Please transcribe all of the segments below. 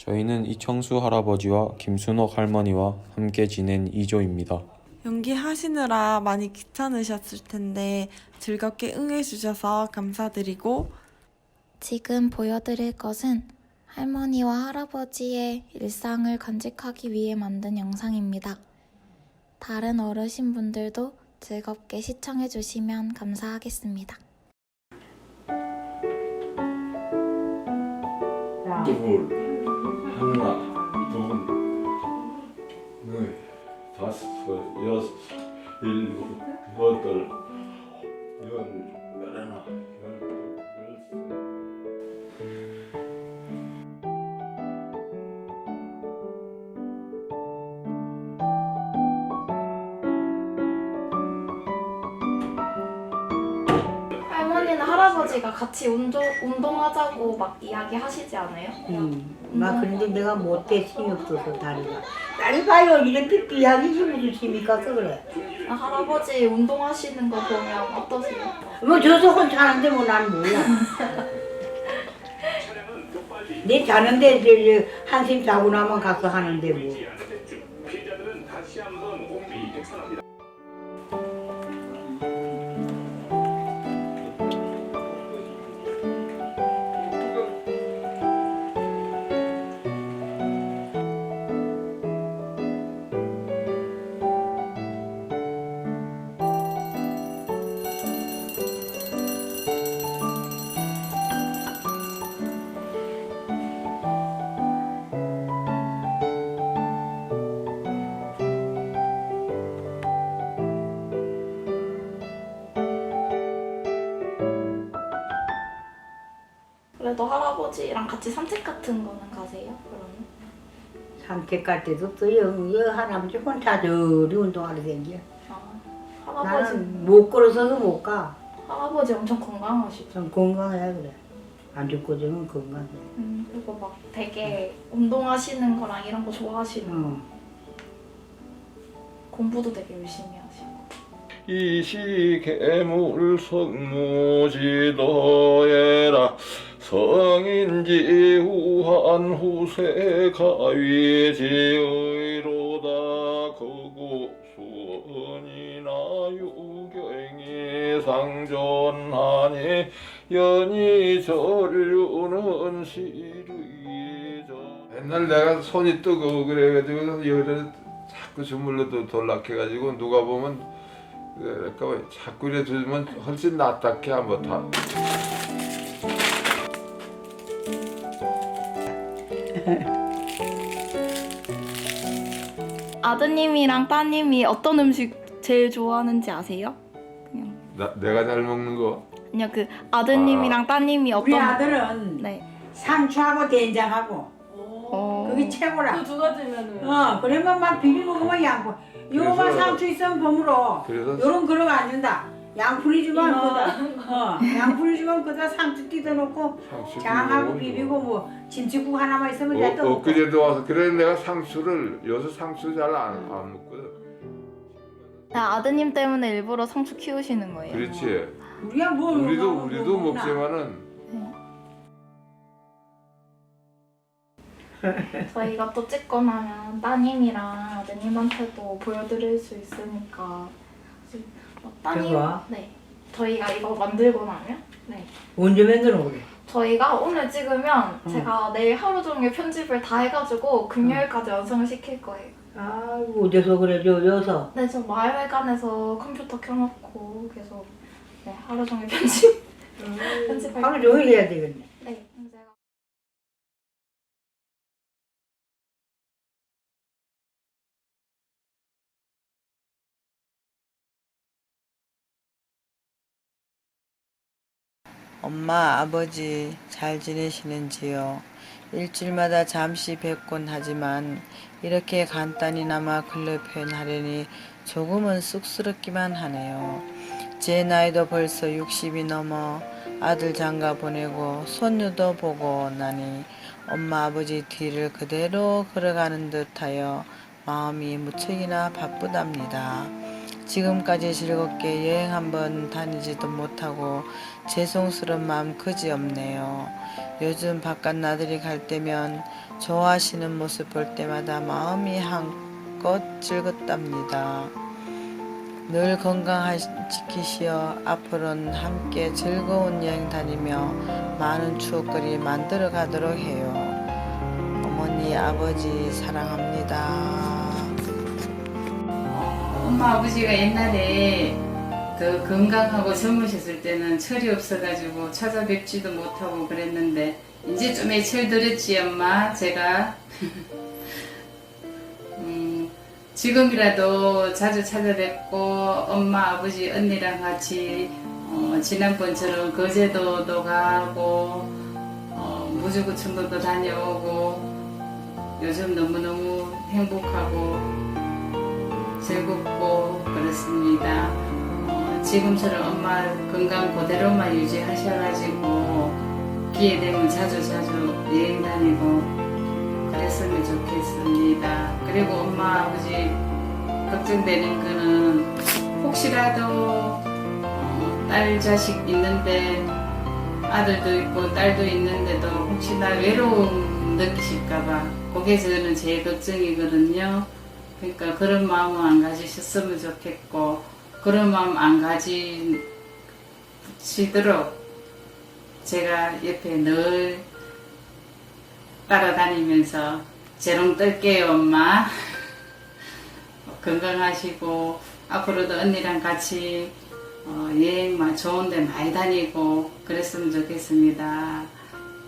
저희는 이청수 할아버지와 김순옥 할머니와 함께 지낸 2조입니다. 연기하시느라 많이 귀찮으셨을 텐데 즐겁게 응해주셔서 감사드리고 지금 보여드릴 것은 할머니와 할아버지의 일상을 간직하기 위해 만든 영상입니다. 다른 어르신분들도 즐겁게 시청해 주시면 감사하겠습니다. 둘, 하나, 둘, 넷, 다섯, 여섯, 일곱, 여덟, 열, 열하나, 열둘, 열셋. 할머니는 할아버지가 같이 운동, 운동하자고 막 이야기하시지 않아요? 음, 막 근데 내가 못해 힘이 없어서 다리가 다리 봐요. 이렇게 삐하게 힘을 주시니까? 서 그래. 아, 할아버지 운동하시는 거 보면 어떠세요? 뭐 저속은 자는데 뭐 난 몰라. 내 자는데 이제 한숨 자고 나면 가서 하는데 뭐 그래도 할아버지랑 같이 산책 같은 거는 가세요? 그러면? 산책 갈 때도 또 여, 여 할아버지 혼자 저리 운동하러 다녀 아, 할아버지, 나는 못 걸어서도 못 가 할아버지 엄청 건강하시죠? 좀 건강해 그래 안 죽고 저면 건강해 음, 그리고 막 되게 운동하시는 거랑 이런 거 좋아하시는 거. 어. 공부도 되게 열심히 하시고. 이시개물 성무지도에라 성인지 후한 후세 가위지의로다 거구 수원이나 유경이 상존하니 연이 전류는 시르이저 옛날 내가 손이 뜨고 그래가지고 열을 자꾸 주물러도 돌락해가지고 누가 보면 그러니까 자꾸 이래 주면 훨씬 낫다게 한번 다. 아드님이랑 따님이 어떤 음식 제일 좋아하는지 아세요? 그냥 나, 내가 잘 먹는 거. 그냥 그 아드님이랑 따님이 우리 어떤 아들은 네. 상추하고 된장하고 어... 그게 최고라 두 가지면은 어, 그러면 막 비비 먹으면. 요거만 그래서- 상추 있으면 버무로. 그래서 요런 그릇 안 준다. 양푼이 주면 그다. 어, 양푼이 주면 그다 상추 뜯어 놓고 상추 장하고 비비고 비비고 뭐 김치국 하나만 있으면 어, 됐다. 엊그제도 와서 그래 내가 상추를 요새 상추 잘 안 안 먹거든. 아, 아드님 때문에 일부러 상추 키우시는 거예요? 그렇지. 우리야 뭐 우리도 뭐, 우리도 뭐 먹나. 먹지만은 저희가 또 찍고 나면 따님이랑 아드님한테도 보여드릴 수 있으니까 어, 그거? 네 저희가 이거 만들고 나면 네 언제 만들어 그래? 저희가 오늘 찍으면 응. 제가 내일 하루 종일 편집을 다 해가지고 금요일까지 완성을 시킬 거예요. 아이고 어디서 그래 저 여서. 네, 저 마을회관에서 컴퓨터 켜놓고 계속 네, 하루 종일 편집 편집할 하루 종일 해야 되겠네. 엄마, 아버지 잘 지내시는지요? 일주일마다 잠시 뵙곤 하지만 이렇게 간단히나마 글로 표현하려니 조금은 쑥스럽기만 하네요. 제 나이도 벌써 60이 넘어 아들 장가 보내고 손녀도 보고 나니 엄마 아버지 뒤를 그대로 걸어가는 듯하여 마음이 무척이나 바쁘답니다. 지금까지 즐겁게 여행 한번 다니지도 못하고 죄송스러운 마음 그지없네요. 요즘 바깥 나들이 갈 때면 좋아하시는 모습 볼 때마다 마음이 한껏 즐겁답니다. 늘 건강 지키시어 앞으로는 함께 즐거운 여행 다니며 많은 추억거리 만들어 가도록 해요. 어머니, 아버지 사랑합니다. 엄마 아버지가 옛날에 더 건강하고 젊으셨을 때는 철이 없어가지고 찾아뵙지도 못하고 그랬는데 이제 좀 애철 들었지 엄마. 제가. 음, 지금이라도 자주 찾아뵙고 엄마 아버지 언니랑 같이 어, 지난번처럼 거제도도 가고 어, 무주구청도 다녀오고 요즘 너무너무 행복하고 즐겁고 그렇습니다. 어, 지금처럼 엄마 건강 그대로만 유지하셔가지고 기회 되면 자주 자주 여행 다니고 그랬으면 좋겠습니다. 그리고 엄마 아버지 걱정되는 거는 혹시라도 어, 딸 자식 있는데 아들도 있고 딸도 있는데도 혹시나 외로움 느끼실까봐 그게 저는 제일 걱정이거든요. 그러니까 그런 마음은 안 가지셨으면 좋겠고 그런 마음 안 가지시도록 제가 옆에 늘 따라다니면서 재롱 뜰게요 엄마 건강하시고 앞으로도 언니랑 같이 어, 여행 막 좋은 데 많이 다니고 그랬으면 좋겠습니다.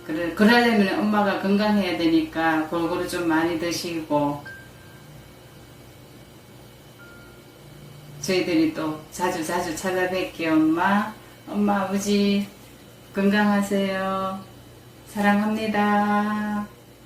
그래, 그러려면 엄마가 건강해야 되니까 골고루 좀 많이 드시고 저희들이 또 자주 자주 찾아뵐게요, 엄마. 엄마, 아버지, 건강하세요. 사랑합니다.